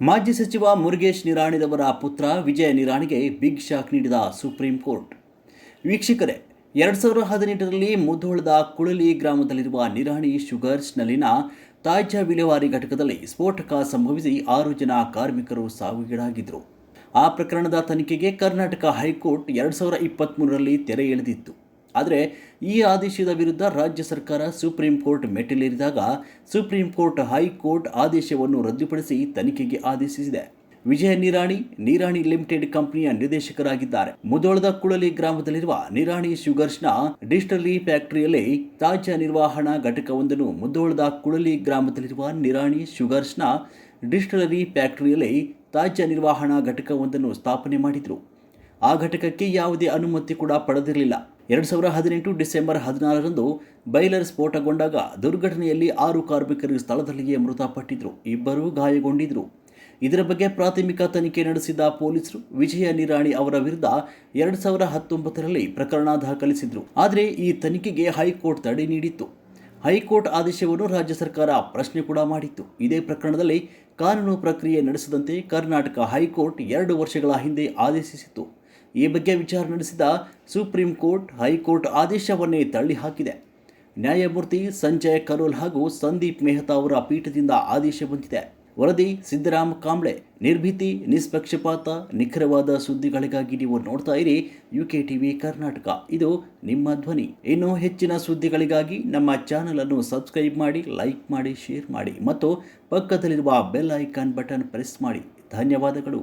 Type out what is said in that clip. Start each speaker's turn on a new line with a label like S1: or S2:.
S1: ಮಾಜಿ ಸಚಿವ ಮುರುಗೇಶ್ ನಿರಾಣಿದವರ ಪುತ್ರ ವಿಜಯ ನಿರಾಣಿಗೆ ಬಿಗ್ ಶಾಕ್ ನೀಡಿದ ಸುಪ್ರೀಂ ಕೋರ್ಟ್. ವೀಕ್ಷಕರೇ, ಎರಡು ಸಾವಿರದ ಹದಿನೆಂಟರಲ್ಲಿ ಮುಧೋಳದ ಕುಳಲಿ ಗ್ರಾಮದಲ್ಲಿರುವ ನಿರಾಣಿ ಶುಗರ್ಸ್ನಲ್ಲಿನ ತಾಜ್ಯ ವಿಲೇವಾರಿ ಘಟಕದಲ್ಲಿ ಸ್ಫೋಟಕ ಸಂಭವಿಸಿ ಆರು ಜನ ಕಾರ್ಮಿಕರು ಸಾವಿಗೀಡಾಗಿದ್ದರು. ಆ ಪ್ರಕರಣದ ತನಿಖೆಗೆ ಕರ್ನಾಟಕ ಹೈಕೋರ್ಟ್ ಎರಡು ಸಾವಿರದ ಇಪ್ಪತ್ತ್ಮೂರರಲ್ಲಿ ತೆರೆ ಎಳೆದಿತ್ತು. ಆದರೆ ಈ ಆದೇಶದ ವಿರುದ್ಧ ರಾಜ್ಯ ಸರ್ಕಾರ ಸುಪ್ರೀಂ ಕೋರ್ಟ್ ಮೆಟ್ಟಿಲೇರಿದಾಗ ಸುಪ್ರೀಂ ಕೋರ್ಟ್ ಹೈಕೋರ್ಟ್ ಆದೇಶವನ್ನು ರದ್ದುಪಡಿಸಿ ತನಿಖೆಗೆ ಆದೇಶಿಸಿದೆ. ವಿಜಯ ನಿರಾಣಿ ನಿರಾಣಿ ಲಿಮಿಟೆಡ್ ಕಂಪನಿಯ ನಿರ್ದೇಶಕರಾಗಿದ್ದಾರೆ. ಮುದೋಳದ ಕುಳಲಿ ಗ್ರಾಮದಲ್ಲಿರುವ ನಿರಾಣಿ ಶುಗರ್ಸ್ನ ಡಿಸ್ಟಲಿ ಫ್ಯಾಕ್ಟರಿಯಲ್ಲಿ ತಾಜ್ಯ ನಿರ್ವಹಣಾ ಘಟಕವೊಂದನ್ನು ಮುದೋಳದ ಕುಳಲಿ ಗ್ರಾಮದಲ್ಲಿರುವ ನಿರಾಣಿ ಶುಗರ್ಸ್ನ ಡಿಸ್ಟಲರಿ ಫ್ಯಾಕ್ಟರಿಯಲ್ಲಿ ತಾಜ್ಯ ನಿರ್ವಹಣಾ ಘಟಕವೊಂದನ್ನು ಸ್ಥಾಪನೆ ಮಾಡಿದರು. ಆ ಘಟಕಕ್ಕೆ ಯಾವುದೇ ಅನುಮತಿ ಕೂಡ ಪಡೆದಿರಲಿಲ್ಲ. ಎರಡು ಸಾವಿರ ಹದಿನೆಂಟು ಡಿಸೆಂಬರ್ ಹದಿನಾರರಂದು ಬೈಲರ್ ಸ್ಫೋಟಗೊಂಡಾಗ ದುರ್ಘಟನೆಯಲ್ಲಿ ಆರು ಕಾರ್ಮಿಕರು ಸ್ಥಳದಲ್ಲಿಯೇ ಮೃತಪಟ್ಟಿದ್ದರು ಇಬ್ಬರು ಗಾಯಗೊಂಡಿದ್ದರು ಇದರ ಬಗ್ಗೆ ಪ್ರಾಥಮಿಕ ತನಿಖೆ ನಡೆಸಿದ ಪೊಲೀಸರು ವಿಜಯ ನಿರಾಣಿ ಅವರ ವಿರುದ್ಧ ಎರಡು ಸಾವಿರ ಹತ್ತೊಂಬತ್ತರಲ್ಲಿ ಪ್ರಕರಣ ದಾಖಲಿಸಿದ್ರು. ಆದರೆ ಈ ತನಿಖೆಗೆ ಹೈಕೋರ್ಟ್ ತಡೆ ನೀಡಿತ್ತು. ಹೈಕೋರ್ಟ್ ಆದೇಶವನ್ನು ರಾಜ್ಯ ಸರ್ಕಾರ ಪ್ರಶ್ನೆ ಕೂಡ ಮಾಡಿತ್ತು. ಇದೇ ಪ್ರಕರಣದಲ್ಲಿ ಕಾನೂನು ಪ್ರಕ್ರಿಯೆ ನಡೆಸದಂತೆ ಕರ್ನಾಟಕ ಹೈಕೋರ್ಟ್ ಎರಡು ವರ್ಷಗಳ ಹಿಂದೆ ಆದೇಶಿಸಿತ್ತು. ಈ ಬಗ್ಗೆ ವಿಚಾರ ನಡೆಸಿದ ಸುಪ್ರೀಂ ಕೋರ್ಟ್, ಹೈಕೋರ್ಟ್ ಆದೇಶವನ್ನೇ ತಳ್ಳಿಹಾಕಿದೆ. ನ್ಯಾಯಮೂರ್ತಿ ಸಂಜಯ್ ಕರೋಲ್ ಹಾಗೂ ಸಂದೀಪ್ ಮೆಹ್ತಾ ಅವರ ಪೀಠದಿಂದ ಆದೇಶ ಬಂದಿದೆ. ವರದಿ, ಸಿದ್ದರಾಮ ಕಾಂಬ್ಳೆ. ನಿರ್ಭೀತಿ, ನಿಷ್ಪಕ್ಷಪಾತ, ನಿಖರವಾದ ಸುದ್ದಿಗಳಿಗಾಗಿ ನೀವು ನೋಡ್ತಾ ಇರಿ ಯು ಕೆ ಟಿವಿ ಕರ್ನಾಟಕ. ಇದು ನಿಮ್ಮ ಧ್ವನಿ. ಇನ್ನೂ ಹೆಚ್ಚಿನ ಸುದ್ದಿಗಳಿಗಾಗಿ ನಮ್ಮ ಚಾನಲ್ ಅನ್ನು ಸಬ್ಸ್ಕ್ರೈಬ್ ಮಾಡಿ, ಲೈಕ್ ಮಾಡಿ, ಶೇರ್ ಮಾಡಿ ಮತ್ತು ಪಕ್ಕದಲ್ಲಿರುವ ಬೆಲ್ ಐಕಾನ್ ಬಟನ್ ಪ್ರೆಸ್ ಮಾಡಿ. ಧನ್ಯವಾದಗಳು.